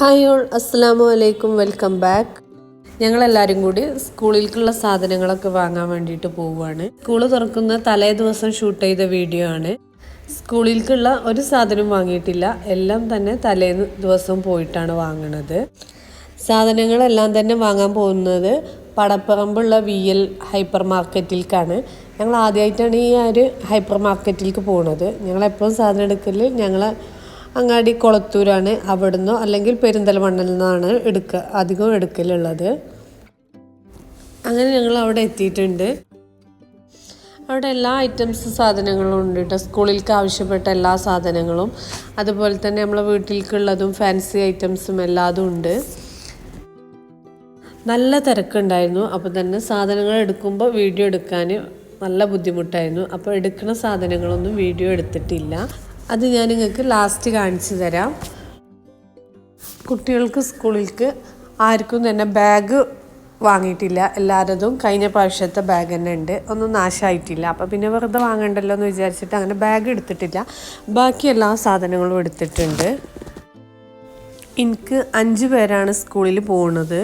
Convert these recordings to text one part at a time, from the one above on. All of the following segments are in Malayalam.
ഹായ് ഓൾ അസ്സാം വലൈക്കും വെൽക്കം ബാക്ക്. ഞങ്ങളെല്ലാവരും കൂടി സ്കൂളിലേക്കുള്ള സാധനങ്ങളൊക്കെ വാങ്ങാൻ വേണ്ടിയിട്ട് പോവുകയാണ്. സ്കൂൾ തുറക്കുന്ന തലേ ദിവസം ഷൂട്ട് ചെയ്ത വീഡിയോ ആണ്. സ്കൂളിലേക്കുള്ള ഒരു സാധനം വാങ്ങിയിട്ടില്ല. എല്ലാം തന്നെ തലേ ദിവസം പോയിട്ടാണ് വാങ്ങണത്. സാധനങ്ങളെല്ലാം തന്നെ വാങ്ങാൻ പോകുന്നത് പടപ്പറമ്പുള്ള വി എൽ ഹൈപ്പർ മാർക്കറ്റിലേക്കാണ് ഞങ്ങൾ ആദ്യമായിട്ടാണ് ഈ ഒരു ഹൈപ്പർ മാർക്കറ്റിലേക്ക് പോകുന്നത് ഞങ്ങളെപ്പോഴും സാധനം എടുക്കൽ ഞങ്ങളെ അങ്ങാടി കൊളത്തൂരാണ് അവിടുന്ന് അല്ലെങ്കിൽ പെരിന്തൽമണ്ണിൽ നിന്നാണ് എടുക്കുക അധികം എടുക്കലുള്ളത്. അങ്ങനെ ഞങ്ങൾ അവിടെ എത്തിയിട്ടുണ്ട്. അവിടെ എല്ലാ ഐറ്റംസ് സാധനങ്ങളും ഉണ്ട് കേട്ടോ സ്കൂളിലേക്ക് ആവശ്യപ്പെട്ട എല്ലാ സാധനങ്ങളും. അതുപോലെ തന്നെ നമ്മളെ വീട്ടിലേക്കുള്ളതും ഫാൻസി ഐറ്റംസും എല്ലാതും ഉണ്ട്. നല്ല തിരക്കുണ്ടായിരുന്നു. അപ്പോൾ തന്നെ സാധനങ്ങൾ എടുക്കുമ്പോൾ വീഡിയോ എടുക്കാൻ നല്ല ബുദ്ധിമുട്ടായിരുന്നു. അപ്പോൾ എടുക്കുന്ന സാധനങ്ങളൊന്നും വീഡിയോ എടുത്തിട്ടില്ല. അത് ഞാൻ നിങ്ങൾക്ക് ലാസ്റ്റ് കാണിച്ചു തരാം. കുട്ടികൾക്ക് സ്കൂളിലേക്ക് ആർക്കും തന്നെ ബാഗ് വാങ്ങിയിട്ടില്ല. എല്ലാവരതും കഴിഞ്ഞ പ്രാവശ്യത്തെ ബാഗ് തന്നെ ഉണ്ട്. ഒന്നും നാശമായിട്ടില്ല അപ്പോൾ പിന്നെ വെറുതെ വാങ്ങണ്ടല്ലോ എന്ന് വിചാരിച്ചിട്ട് അങ്ങനെ ബാഗ് എടുത്തിട്ടില്ല. ബാക്കി എല്ലാ സാധനങ്ങളും എടുത്തിട്ടുണ്ട്. എനിക്ക് അഞ്ച് പേരാണ് സ്കൂളിൽ പോകുന്നത്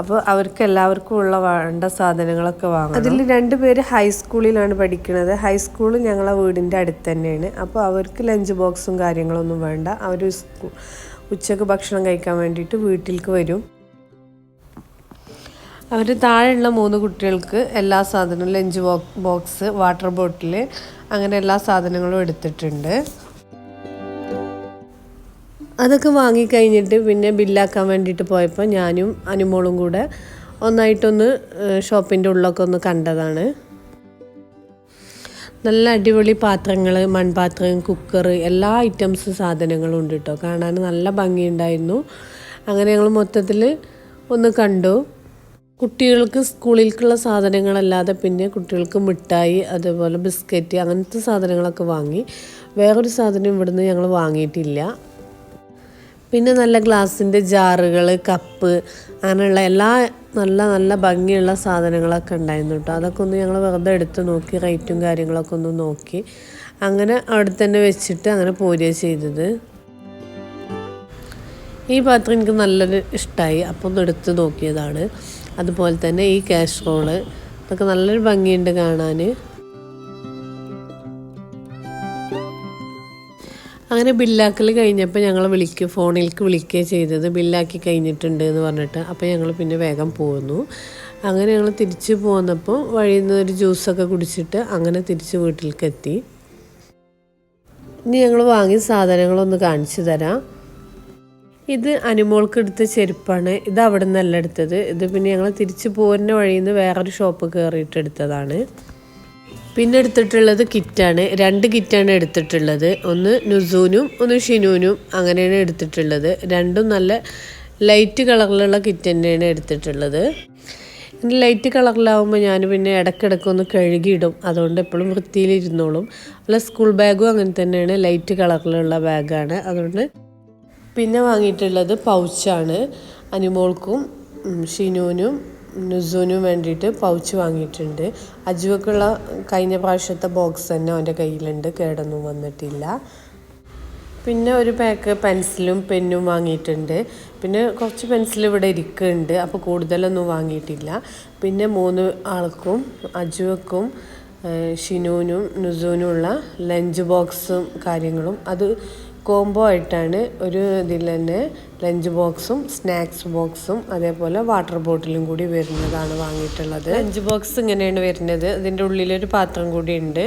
അപ്പോൾ അവർക്ക് എല്ലാവർക്കും ഉള്ള വേണ്ട സാധനങ്ങളൊക്കെ വാങ്ങും അതിൽ രണ്ടുപേര് ഹൈസ്കൂളിലാണ് പഠിക്കുന്നത് ഹൈസ്കൂൾ ഞങ്ങളെ വീടിന്റെ അടുത്ത് തന്നെയാണ്. അപ്പോൾ അവർക്ക് ലഞ്ച് ബോക്സും കാര്യങ്ങളൊന്നും വേണ്ട. അവർ ഉച്ചയ്ക്ക് ഭക്ഷണം കഴിക്കാൻ വേണ്ടിയിട്ട് വീട്ടിലേക്ക് വരും. അവർ താഴെയുള്ള മൂന്ന് കുട്ടികൾക്ക് എല്ലാ സാധനവും ലഞ്ച് ബോക്സ് വാട്ടർ ബോട്ടിൽ അങ്ങനെ എല്ലാ സാധനങ്ങളും എടുത്തിട്ടുണ്ട്. അതൊക്കെ വാങ്ങിക്കഴിഞ്ഞിട്ട് പിന്നെ ബില്ലാക്കാൻ വേണ്ടിയിട്ട് പോയപ്പോൾ ഞാനും അനുമോളും കൂടെ ഒന്നായിട്ടൊന്ന് ഷോപ്പിന്റെ ഉള്ളൊക്കെ ഒന്ന് കണ്ടതാണ്. നല്ല അടിപൊളി പാത്രങ്ങൾ മൺപാത്രം കുക്കർ എല്ലാ ഐറ്റംസ് സാധനങ്ങളും ഉണ്ട് കേട്ടോ കാണാൻ നല്ല ഭംഗിയുണ്ടായിരുന്നു. അങ്ങനെ ഞങ്ങൾ മൊത്തത്തിൽ ഒന്ന് കണ്ടു. കുട്ടികൾക്ക് സ്കൂളിലേക്കുള്ള സാധനങ്ങളല്ലാതെ പിന്നെ കുട്ടികൾക്ക് മിഠായി അതുപോലെ ബിസ്ക്കറ്റ് അങ്ങനത്തെ സാധനങ്ങളൊക്കെ വാങ്ങി. വേറൊരു സാധനം ഇവിടുന്ന് ഞങ്ങൾ വാങ്ങിയിട്ടില്ല. പിന്നെ നല്ല ഗ്ലാസിന്റെ ജാറുകൾ കപ്പ് അങ്ങനെയുള്ള എല്ലാ നല്ല നല്ല ഭംഗിയുള്ള സാധനങ്ങളൊക്കെ ഉണ്ടായിരുന്നു കേട്ടോ. അതൊക്കെ ഒന്ന് ഞങ്ങൾ വെറുതെ എടുത്ത് നോക്കി റേറ്റും കാര്യങ്ങളൊക്കെ ഒന്ന് നോക്കി. അങ്ങനെ അവിടെ തന്നെ വെച്ചിട്ട് അങ്ങനെ പോരുക ചെയ്തത്. ഈ പാത്രം എനിക്ക് നല്ലൊരു ഇഷ്ടമായി. അപ്പോൾ ഒന്ന് എടുത്ത് നോക്കിയതാണ്. അതുപോലെ തന്നെ ഈ ക്യാഷ് റോൾ ഇതൊക്കെ നല്ലൊരു ഭംഗിയുണ്ട് കാണാൻ. അങ്ങനെ ബില്ലാക്കൽ കഴിഞ്ഞപ്പോൾ ഞങ്ങൾ വിളിക്കുക ഫോണിലേക്ക് വിളിക്കുക ചെയ്തത്. ബില്ലാക്കി കഴിഞ്ഞിട്ടുണ്ട് എന്ന് പറഞ്ഞിട്ട്. അപ്പോൾ ഞങ്ങൾ പിന്നെ വേഗം പോന്നു. അങ്ങനെ ഞങ്ങൾ തിരിച്ചു പോന്നപ്പോൾ വഴിയിൽ നിന്ന് ഒരു ജ്യൂസൊക്കെ കുടിച്ചിട്ട് അങ്ങനെ തിരിച്ച് വീട്ടിലേക്ക് എത്തി ഇനി ഞങ്ങൾ വാങ്ങിയ സാധനങ്ങളൊന്ന് കാണിച്ചു തരാം. ഇത് അനുമോൾക്ക് എടുത്ത ചെരുപ്പാണ്. ഇത് അവിടെ നിന്നല്ല എടുത്തത്. ഇത് പിന്നെ ഞങ്ങൾ തിരിച്ചു പോരുന്ന വഴിയിൽ നിന്ന് വേറൊരു ഷോപ്പ് കയറിയിട്ട് എടുത്തതാണ്. പിന്നെ എടുത്തിട്ടുള്ളത് കിറ്റാണ്. രണ്ട് കിറ്റാണ് എടുത്തിട്ടുള്ളത്. ഒന്ന് നുസൂനും ഒന്ന് ഷിനൂനും അങ്ങനെയാണ് എടുത്തിട്ടുള്ളത്. രണ്ടും നല്ല ലൈറ്റ് കളറിലുള്ള കിറ്റ് തന്നെയാണ് എടുത്തിട്ടുള്ളത്. ലൈറ്റ് കളറിലാവുമ്പോൾ ഞാൻ പിന്നെ ഇടയ്ക്കിടയ്ക്ക് ഒന്ന് കഴുകിയിടും. അതുകൊണ്ട് എപ്പോഴും വൃത്തിയിലിരുന്നോളും അല്ല സ്കൂൾ ബാഗും അങ്ങനെ തന്നെയാണ്. ലൈറ്റ് കളറിലുള്ള ബാഗാണ്. അതുകൊണ്ട് പിന്നെ വാങ്ങിയിട്ടുള്ളത് പൗച്ചാണ്. അനുമോൾക്കും ഷിനൂനും നുസൂനും വേണ്ടിയിട്ട് പൗച്ച് വാങ്ങിയിട്ടുണ്ട്. അജുവക്കുള്ള കഴിഞ്ഞ പ്രാവശ്യത്തെ ബോക്സ് തന്നെ അവന്റെ കയ്യിലുണ്ട്. കേടൊന്നും വന്നിട്ടില്ല. പിന്നെ ഒരു പാക്ക് പെൻസിലും പെന്നും വാങ്ങിയിട്ടുണ്ട്. പിന്നെ കുറച്ച് പെൻസിൽ ഇവിടെ ഇരിക്കുന്നുണ്ട്. അപ്പോൾ കൂടുതലൊന്നും വാങ്ങിയിട്ടില്ല. പിന്നെ മൂന്ന് ആൾക്കും അജുവക്കും ഷിനൂനും നുസൂനുമുള്ള ലഞ്ച് ബോക്സും കാര്യങ്ങളും അത് കോംബോ ആയിട്ടാണ് ഒരു ഇതിൽ തന്നെ ലഞ്ച് ബോക്സും സ്നാക്സ് ബോക്സും അതേപോലെ വാട്ടർ ബോട്ടിലും കൂടി വരുന്നതാണ് വാങ്ങിയിട്ടുള്ളത്. ലഞ്ച് ബോക്സ് ഇങ്ങനെയാണ് വരുന്നത്. ഇതിന്റെ ഉള്ളിലൊരു പാത്രം കൂടി ഉണ്ട്.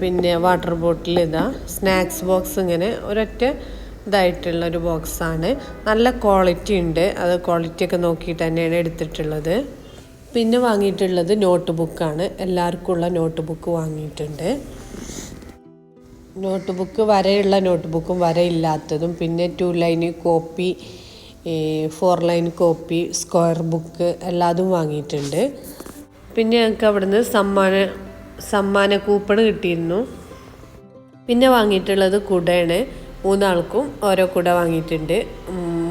പിന്നെ വാട്ടർ ബോട്ടിൽ ഇതാ. സ്നാക്സ് ബോക്സ് ഇങ്ങനെ ഒരൊറ്റ ഇതായിട്ടുള്ള ഒരു ബോക്സാണ് നല്ല ക്വാളിറ്റി ഉണ്ട്. അത് ക്വാളിറ്റി ഒക്കെ നോക്കിയിട്ട് തന്നെയാണ് എടുത്തിട്ടുള്ളത്. പിന്നെ വാങ്ങിയിട്ടുള്ളത് നോട്ട് ബുക്കാണ് എല്ലാവർക്കും ഉള്ള നോട്ട് ബുക്ക് വാങ്ങിയിട്ടുണ്ട്. നോട്ട് ബുക്ക് വരയുള്ള നോട്ട് ബുക്കും വരയില്ലാത്തതും പിന്നെ two line copy four line copy square book എല്ലാതും വാങ്ങിയിട്ടുണ്ട്. പിന്നെ ഞങ്ങൾക്ക് അവിടുന്ന് സമ്മാന സമ്മാന കൂപ്പൺ കിട്ടിയിരുന്നു. പിന്നെ വാങ്ങിയിട്ടുള്ളത് കുടയാണ്. മൂന്നാൾക്കും ഓരോ കുട വാങ്ങിയിട്ടുണ്ട്.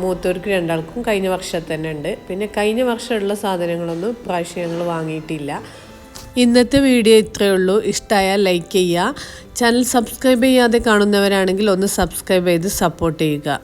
മൂത്തവർക്ക് രണ്ടാൾക്കും കഴിഞ്ഞ വർഷം തന്നെ ഉണ്ട്. പിന്നെ കഴിഞ്ഞ വർഷമുള്ള സാധനങ്ങളൊന്നും ഇപ്രാവശ്യം ഞങ്ങൾ വാങ്ങിയിട്ടില്ല. ഇന്നത്തെ വീഡിയോ ഇത്രയേ ഉള്ളൂ. ഇഷ്ടമായാൽ ലൈക്ക് ചെയ്യുക. ചാനൽ സബ്സ്ക്രൈബ് ചെയ്യാതെ കാണുന്നവരാണെങ്കിൽ ഒന്ന് സബ്സ്ക്രൈബ് ചെയ്ത് സപ്പോർട്ട് ചെയ്യുക.